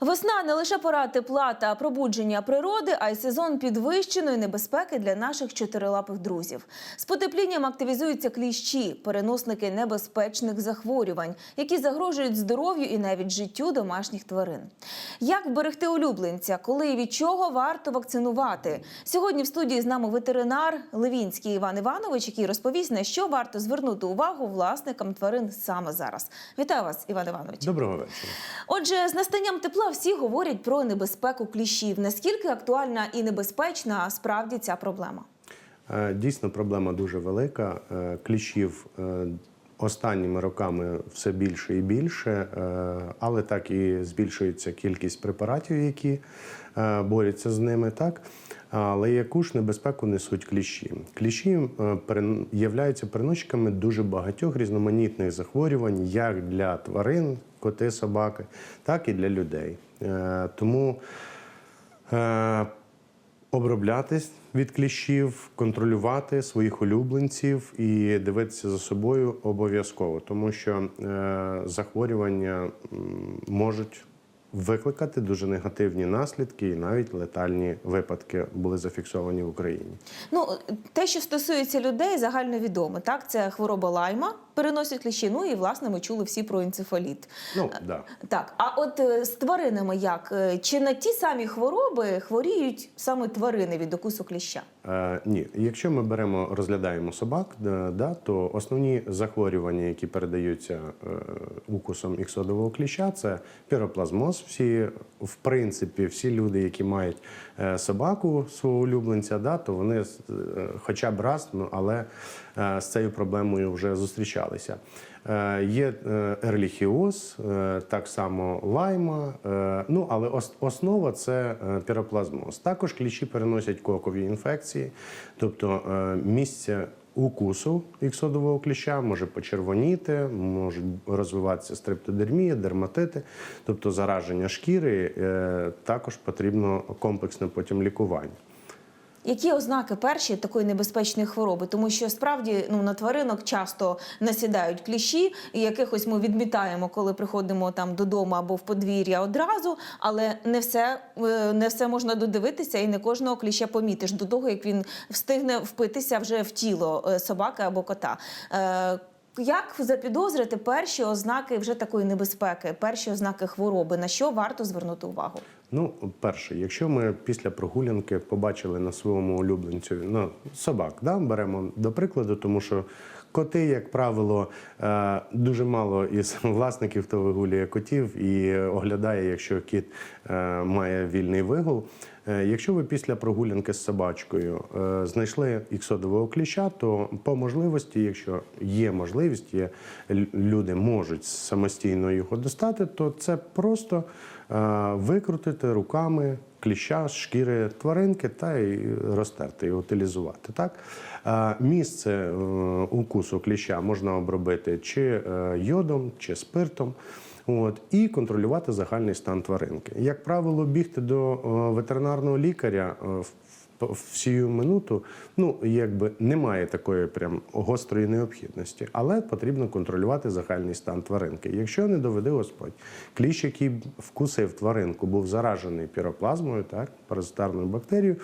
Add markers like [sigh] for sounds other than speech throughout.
Весна не лише пора тепла та пробудження природи, а й сезон підвищеної небезпеки для наших чотирилапих друзів. З потеплінням активізуються кліщі, переносники небезпечних захворювань, які загрожують здоров'ю і навіть життю домашніх тварин. Як берегти улюбленця, коли і від чого варто вакцинувати? Сьогодні в студії з нами ветеринар Левінський Іван Іванович, який розповість, на що варто звернути увагу власникам тварин саме зараз. Вітаю вас, Іван Іванович. Доброго вечора. Отже, з настанням тепла всі говорять про небезпеку кліщів. Наскільки актуальна і небезпечна справді ця проблема? Е, Дійсно, проблема дуже велика. Е, Кліщів е, останніми роками все більше і більше, але так і збільшується кількість препаратів, які борються з ними. Так? Але яку ж небезпеку несуть кліщі? Кліщі являються переносчиками дуже багатьох різноманітних захворювань, як для тварин, коти, собаки, так і для людей. Е, Тому е, оброблятись від кліщів, контролювати своїх улюбленців і дивитися за собою обов'язково, тому що е, захворювання можуть викликати дуже негативні наслідки, і навіть летальні випадки були зафіксовані в Україні. Ну, те, що стосується людей, загальновідоме. Так, це хвороба лайма, переносять кліщі. Ну і власне ми чули всі про енцефаліт. Ну да. Так, а от е, з тваринами як? Е, Чи на ті самі хвороби хворіють саме тварини від укусу кліща? Е, ні, якщо ми беремо, розглядаємо собак, да, да, то основні захворювання, які передаються е, укусом іксодового кліща, це піроплазмоз. Всі, в принципі, всі люди, які мають е, собаку свого улюбленця, да, то вони е, хоча б раз, ну, але е, з цією проблемою вже зустрічалися. Е, Є е, ерліхіоз, е, так само лайма, ну але основа це піроплазмоз. Також кліщі переносять кокові інфекції, тобто місце укусу іксодового кліща може почервоніти, можуть розвиватися стрептодермія, дерматити, тобто зараження шкіри. Також потрібно комплексне потім лікування. Які ознаки перші такої небезпечної хвороби? Тому що справді ну на тваринок часто насідають кліщі, і якихось ми відмітаємо, коли приходимо там додому або в подвір'я одразу, але не все, е, не все можна додивитися, і не кожного кліща помітиш до того, як він встигне впитися вже в тіло е, собаки або кота. Е, Як запідозрити перші ознаки вже такої небезпеки, перші ознаки хвороби? На що варто звернути увагу? Ну, перше, якщо ми після прогулянки побачили на своєму улюбленцю ну, собак, да, беремо до прикладу, тому що коти, як правило, е, дуже мало із [laughs] власників, хто вигулює котів і оглядає, якщо кіт е, має вільний вигул. Е, Якщо ви після прогулянки з собачкою е, знайшли іксодового кліща, то по можливості, якщо є можливість, є люди можуть самостійно його достати, то це просто е, викрутити руками кліща з шкіри тваринки та й розтерти і утилізувати. Так? Місце укусу кліща можна обробити чи йодом, чи спиртом. От, і контролювати загальний стан тваринки. Як правило, бігти до е, ветеринарного лікаря е, в, в, в минуту, ну якби немає такої прям гострої необхідності, але потрібно контролювати загальний стан тваринки. Якщо не доведе Господь, кліщ, який вкусив тваринку, був заражений піроплазмою, так, паразитарною бактерією,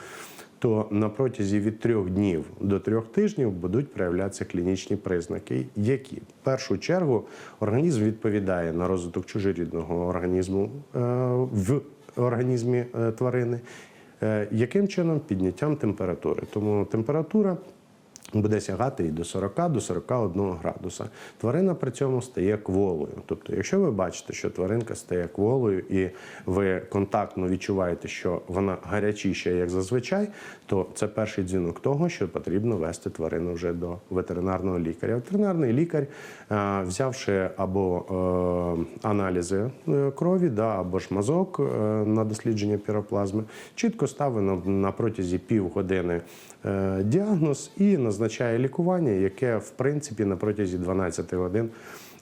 то на протязі від трьох днів до трьох тижнів будуть проявлятися клінічні признаки, які в першу чергу організм відповідає на розвиток чужорідного організму е, в організмі е, тварини. Е, Яким чином підняттям температури? Тому температура буде сягати і до 40 до 41 градуса. Тварина при цьому стає кволою. Тобто, якщо ви бачите, що тваринка стає кволою, і ви контактно відчуваєте, що вона гарячіша, як зазвичай, то це перший дзвінок того, що потрібно вести тварину вже до ветеринарного лікаря. Ветеринарний лікар, е, взявши або е, аналізи е, крові, або ж мазок на дослідження піроплазми, чітко ставить на, протязі півгодини діагноз і назначає лікування, яке в принципі на протязі 12 годин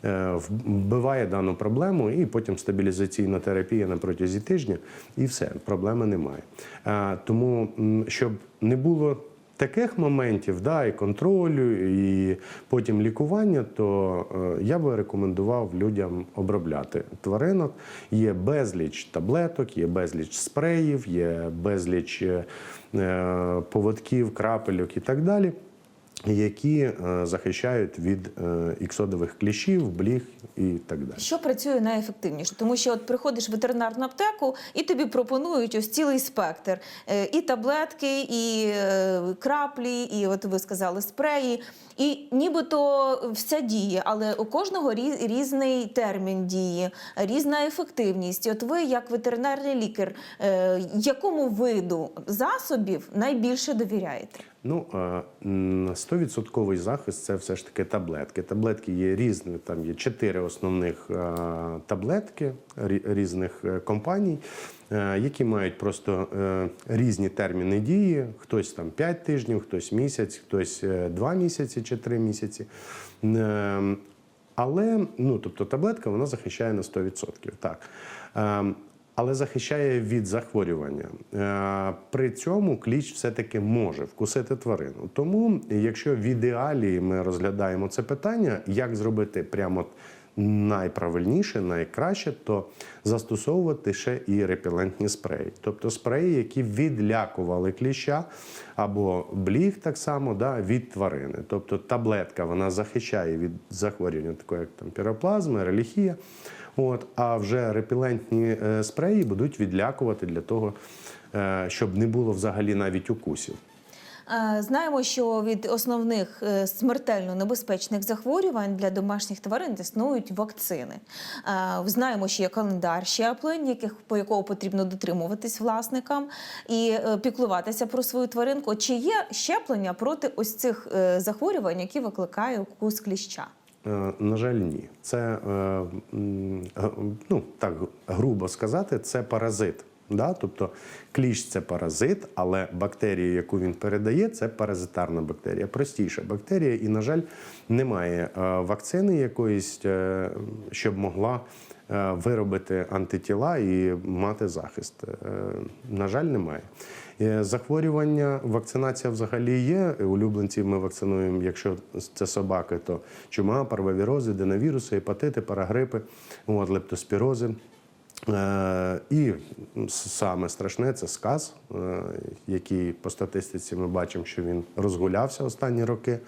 е, вбиває дану проблему, і потім стабілізаційна терапія на протязі тижня, і все, проблеми немає. Е, Тому, щоб не було таких моментів, да, і контролю, і потім лікування, то е, я би рекомендував людям обробляти тваринок. Є безліч таблеток, є безліч спреїв, є безліч поводків, крапельок і так далі. Які е, захищають від е, іксодових кліщів, бліг і так далі. Що працює найефективніше? Тому що от приходиш в ветеринарну аптеку і тобі пропонують ось цілий спектр: Е, і таблетки, і краплі, і от ви сказали спреї. І нібито все діє, але у кожного рі- різний термін дії, різна ефективність. От ви, як ветеринарний лікар, якому виду засобів найбільше довіряєте? Ну, е, 100% захист це все ж таки таблетки. Таблетки є різні, там є чотири основних таблетки різних е, компаній, е, які мають просто е, різні терміни дії. Хтось там 5 тижнів, хтось місяць, хтось 2 місяці чи 3 місяці. Е, Але ну, тобто таблетка вона захищає на 100%. Так. Але захищає від захворювання. Е, При цьому кліч все-таки може вкусити тварину. Тому, якщо в ідеалі ми розглядаємо це питання, як зробити прямо найправильніше, найкраще, то застосовувати ще і репелентні спреї, тобто спреї, які відлякували кліща або бліг так само да, від тварини. Тобто таблетка вона захищає від захворювання, такого як там піроплазма, реліхія. От, а вже репелентні е, спреї будуть відлякувати для того, е, щоб не було взагалі навіть укусів. Знаємо, що від основних е, смертельно небезпечних захворювань для домашніх тварин існують вакцини. Знаємо, що є календар щеплень, яких по якого потрібно дотримуватись власникам і е, піклуватися про свою тваринку. Чи є щеплення проти ось цих е, захворювань, які викликає укус кліща? На жаль, ні. Це ну так грубо сказати, це паразит. Да? Тобто кліщ це паразит, але бактерія, яку він передає, це паразитарна бактерія, простіша бактерія, і, на жаль, немає е, вакцини якоїсь, е, щоб могла е, виробити антитіла і мати захист. На жаль, немає. Захворювання, вакцинація взагалі є. Улюбленців ми вакцинуємо, якщо це собаки, то чума, парвовірози, динавіруси, гепатити, парагрипи, от, лептоспірози. Е, І саме страшне це сказ, е, який по статистиці ми бачимо, що він розгулявся останні роки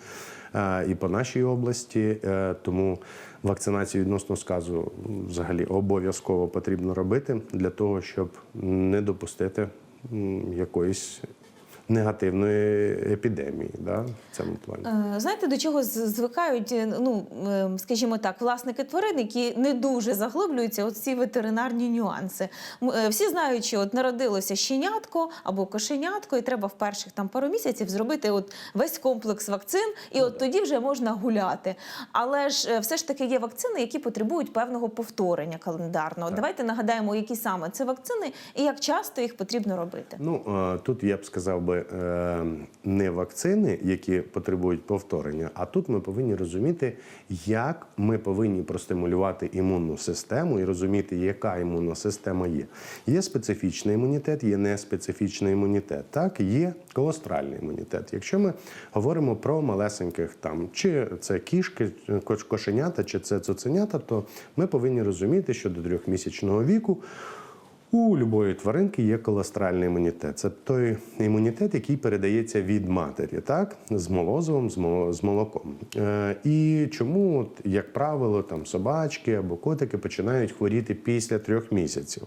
е, і по нашій області. Тому вакцинацію відносно сказу взагалі обов'язково потрібно робити для того, щоб не допустити якоїсь негативної епідемії да, в цьому плані. Е, Знаєте, до чого звикають, е, ну е, скажімо так, власники тварин, які не дуже заглиблюються у ці ветеринарні нюанси. Всі знають, що от народилося щенятко або кошенятко, і треба в перших там пару місяців зробити от весь комплекс вакцин, і от тоді вже можна гуляти. Але ж все ж таки є вакцини, які потребують певного повторення календарного. Давайте нагадаємо, які саме це вакцини і як часто їх потрібно робити. Ну тут я б сказав би е, не вакцини, які потребують повторення, а тут ми повинні розуміти, як ми повинні простимулювати імунну систему і розуміти, яка імунна система є. Є специфічний імунітет, є неспецифічний імунітет. Так, є колостральний імунітет. Якщо ми говоримо про малесеньких там, чи це кішки, кош- кошенята, чи це цуценята, то ми повинні розуміти, що до трьохмісячного віку. У любої тваринки є колостральний імунітет. Це той імунітет, який передається від матері, так з молозивом, з молоком. Е, і чому, як правило, там собачки або котики починають хворіти після трьох місяців,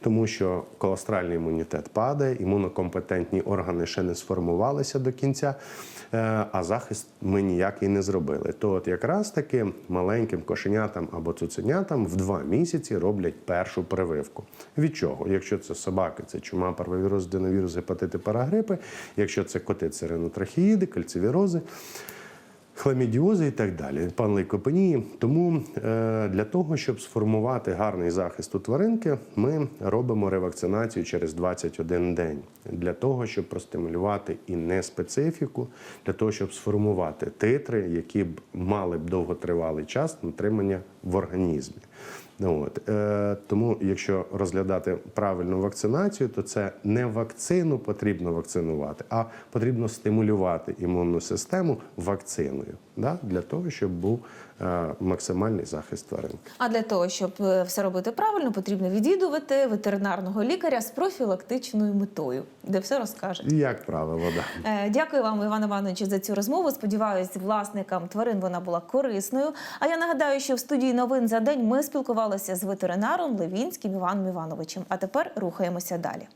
тому що колостральний імунітет падає, імунокомпетентні органи ще не сформувалися до кінця, е, а захист ми ніякий не зробили. То от якраз таки маленьким кошенятам або цуценятам в два місяці роблять першу прививку. Від чого? Якщо це собаки, це чума, парвовірус, диновірус, гепатити, парагрипи. Якщо це коти, це ринотрахеїди, кальцивірози. Хламідіози і так далі, панлейкопенії. Тому е, для того, щоб сформувати гарний захист у тваринки, ми робимо ревакцинацію через 21 день. Для того, щоб простимулювати і не специфіку, для того, щоб сформувати титри, які б мали б довготривалий час натримання в організмі. Ну, От. Е, тому, якщо розглядати правильну вакцинацію, то це не вакцину потрібно вакцинувати, а потрібно стимулювати імунну систему вакциною да? для того, щоб був максимальний захист тварин. А для того, щоб е, все робити правильно, потрібно відвідувати ветеринарного лікаря з профілактичною метою, де все розкаже. Як правило, да. Е, Дякую вам, Іван Іванович, за цю розмову. Сподіваюсь, власникам тварин вона була корисною. А я нагадаю, що в студії новин за день ми спілкувалися з ветеринаром Левінським Іваном Івановичем. А тепер рухаємося далі.